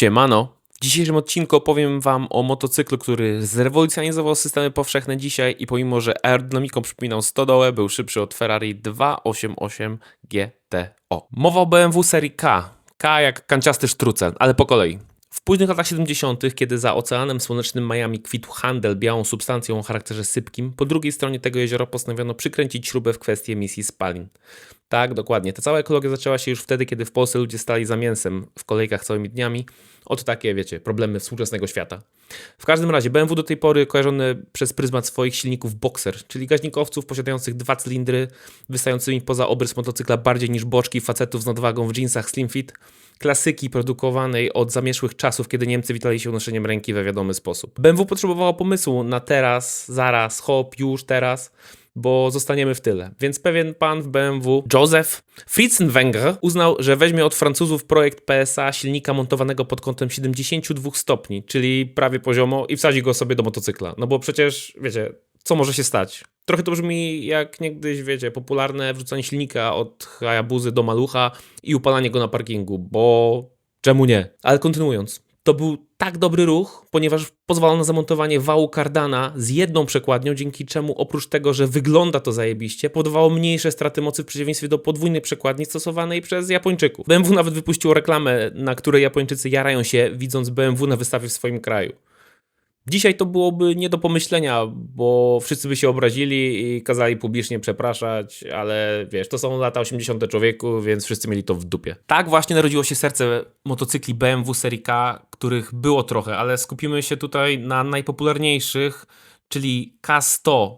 Siemano. W dzisiejszym odcinku opowiem Wam o motocyklu, który zrewolucjonizował systemy powszechne dzisiaj i pomimo, że aerodynamiką przypominał stodołę, był szybszy od Ferrari 288 GTO. Mowa o BMW serii K. K jak kanciasty sztrucel, ale po kolei. W późnych latach 70., kiedy za oceanem słonecznym Miami kwitł handel białą substancją o charakterze sypkim, po drugiej stronie tego jeziora postanowiono przykręcić śrubę w kwestii emisji spalin. Tak, dokładnie. Ta cała ekologia zaczęła się już wtedy, kiedy w Polsce ludzie stali za mięsem w kolejkach całymi dniami. Oto takie, wiecie, problemy współczesnego świata. W każdym razie BMW do tej pory kojarzony przez pryzmat swoich silników Boxer, czyli gaźnikowców posiadających dwa cylindry, wystającymi poza obrys motocykla bardziej niż boczki facetów z nadwagą w jeansach slim fit, klasyki produkowanej od zamierzchłych czasów, kiedy Niemcy witali się unoszeniem ręki we wiadomy sposób. BMW potrzebowało pomysłu na teraz, zaraz, hop, już, teraz, bo zostaniemy w tyle. Więc pewien pan w BMW, Joseph Fritzenwenger, uznał, że weźmie od Francuzów projekt PSA silnika montowanego pod kątem 72 stopni, czyli prawie poziomo i wsadzi go sobie do motocykla. No bo przecież, wiecie, co może się stać? Trochę to brzmi jak niegdyś, wiecie, popularne wrzucanie silnika od Hayabuzy do Malucha i upalanie go na parkingu, bo czemu nie? Ale kontynuując, to był tak dobry ruch, ponieważ pozwala na zamontowanie wału Cardana z jedną przekładnią, dzięki czemu oprócz tego, że wygląda to zajebiście, powodowało mniejsze straty mocy w przeciwieństwie do podwójnej przekładni stosowanej przez Japończyków. BMW nawet wypuściło reklamę, na której Japończycy jarają się, widząc BMW na wystawie w swoim kraju. Dzisiaj to byłoby nie do pomyślenia, bo wszyscy by się obrazili i kazali publicznie przepraszać, ale wiesz, to są lata 80. człowieku, więc wszyscy mieli to w dupie. Tak właśnie narodziło się serce motocykli BMW serii K, których było trochę, ale skupimy się tutaj na najpopularniejszych, czyli K100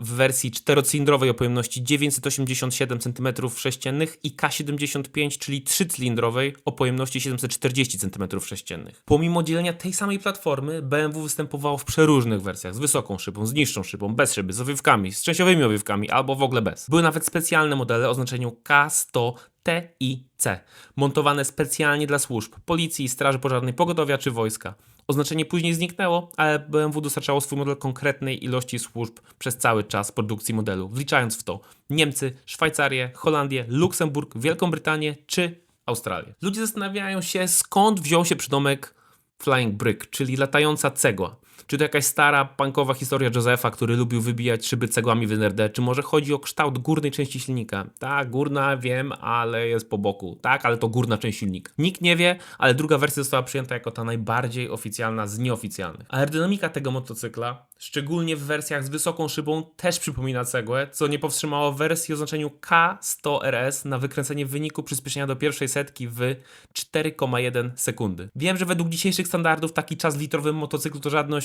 w wersji czterocylindrowej o pojemności 987 cm3 i K75, czyli trzycylindrowej o pojemności 740 cm3. Pomimo dzielenia tej samej platformy, BMW występowało w przeróżnych wersjach z wysoką szybą, z niższą szybą, bez szyby, z owiewkami, z częściowymi owiewkami albo w ogóle bez. Były nawet specjalne modele o znaczeniu K100 T i C, montowane specjalnie dla służb policji, straży pożarnej, pogotowia czy wojska. Oznaczenie później zniknęło, ale BMW dostarczało swój model konkretnej ilości służb przez cały czas produkcji modelu, wliczając w to Niemcy, Szwajcarię, Holandię, Luksemburg, Wielką Brytanię czy Australię. Ludzie zastanawiają się, skąd wziął się przydomek Flying Brick, czyli latająca cegła. Czy to jakaś stara, punkowa historia Josefa, który lubił wybijać szyby cegłami w NRD? Czy może chodzi o kształt górnej części silnika? Tak, górna wiem, ale jest po boku. Tak, ale to górna część silnika. Nikt nie wie, ale druga wersja została przyjęta jako ta najbardziej oficjalna z nieoficjalnych. Aerodynamika tego motocykla, szczególnie w wersjach z wysoką szybą, też przypomina cegłę, co nie powstrzymało wersji o znaczeniu K100RS na wykręcenie wyniku przyspieszenia do pierwszej setki w 4,1 sekundy. Wiem, że według dzisiejszych standardów taki czas w litrowym motocyklu to żadne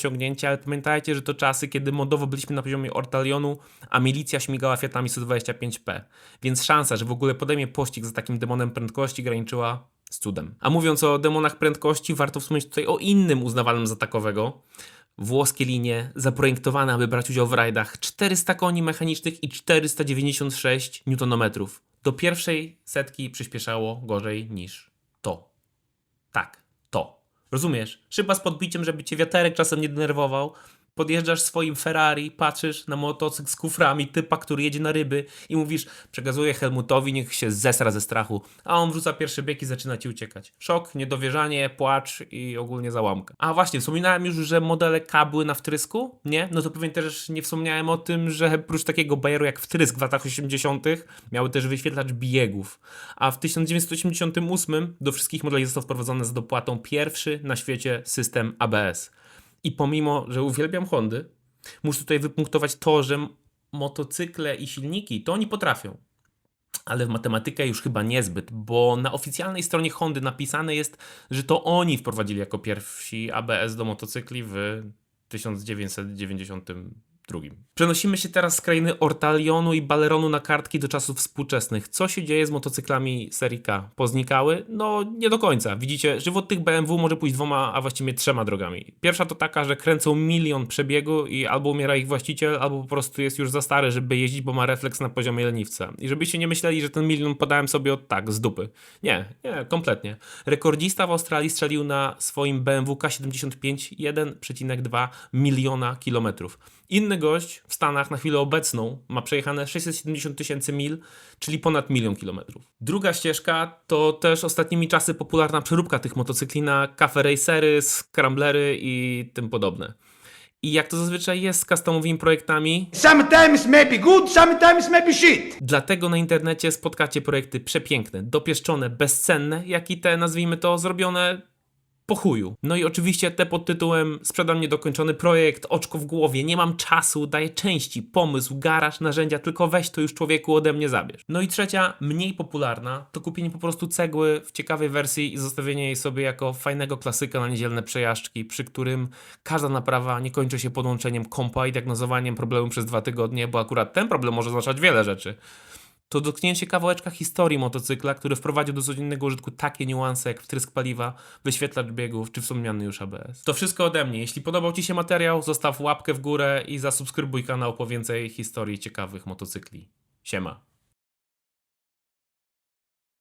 ale pamiętajcie, że to czasy, kiedy modowo byliśmy na poziomie Ortalionu, a milicja śmigała Fiatami 125P. Więc szansa, że w ogóle podejmie pościg za takim demonem prędkości graniczyła z cudem. A mówiąc o demonach prędkości, warto wspomnieć tutaj o innym uznawanym za takowego. Włoskie linie zaprojektowane, aby brać udział w rajdach 400 koni mechanicznych i 496 Nm. Do pierwszej setki przyspieszało gorzej niż to. Tak. Rozumiesz? Szyba z podbiciem, żeby cię wiaterek czasem nie denerwował. Podjeżdżasz swoim Ferrari, patrzysz na motocykl z kuframi typa, który jedzie na ryby i mówisz, przekazuję Helmutowi, niech się zesra ze strachu, a on wrzuca pierwszy bieg i zaczyna ci uciekać. Szok, niedowierzanie, płacz i ogólnie załamka. A właśnie, wspominałem już, że modele K były na wtrysku, nie? No to pewnie też nie wspomniałem o tym, że prócz takiego bajeru jak wtrysk w latach 80. miały też wyświetlacz biegów. A w 1988 do wszystkich modeli został wprowadzony z dopłatą pierwszy na świecie system ABS. I pomimo, że uwielbiam Hondy, muszę tutaj wypunktować to, że motocykle i silniki to oni potrafią. Ale w matematykę już chyba niezbyt, bo na oficjalnej stronie Hondy napisane jest, że to oni wprowadzili jako pierwsi ABS do motocykli w 1992. Przenosimy się teraz z krainy Ortalionu i Baleronu na kartki do czasów współczesnych. Co się dzieje z motocyklami serii K? Poznikały? No nie do końca. Widzicie, żywot tych BMW może pójść dwoma, a właściwie trzema drogami. Pierwsza to taka, że kręcą milion przebiegu i albo umiera ich właściciel, albo po prostu jest już za stary, żeby jeździć, bo ma refleks na poziomie leniwca. I żebyście nie myśleli, że ten milion podałem sobie od tak, z dupy. Nie, nie, kompletnie. Rekordzista w Australii strzelił na swoim BMW K75 1,2 miliona kilometrów. Inny gość w Stanach na chwilę obecną ma przejechane 670 tysięcy mil, czyli ponad milion kilometrów. Druga ścieżka to też ostatnimi czasy popularna przeróbka tych motocykli na cafe racery, scramblery i tym podobne. I jak to zazwyczaj jest z customowymi projektami, Sometimes maybe good, sometimes maybe shit. Dlatego na internecie spotkacie projekty przepiękne, dopieszczone, bezcenne, jak i te, nazwijmy to, zrobione po chuju. No i oczywiście te pod tytułem sprzedam niedokończony projekt, oczko w głowie, nie mam czasu, daję części, pomysł, garaż, narzędzia, tylko weź to już człowieku ode mnie zabierz. No i trzecia, mniej popularna, to kupienie po prostu cegły w ciekawej wersji i zostawienie jej sobie jako fajnego klasyka na niedzielne przejażdżki, przy którym każda naprawa nie kończy się podłączeniem kompa i diagnozowaniem problemu przez dwa tygodnie, bo akurat ten problem może oznaczać wiele rzeczy to dotknięcie kawałeczka historii motocykla, który wprowadził do codziennego użytku takie niuanse jak wtrysk paliwa, wyświetlacz biegów czy wspomniany już ABS. To wszystko ode mnie. Jeśli podobał Ci się materiał, zostaw łapkę w górę i zasubskrybuj kanał po więcej historii ciekawych motocykli. Siema.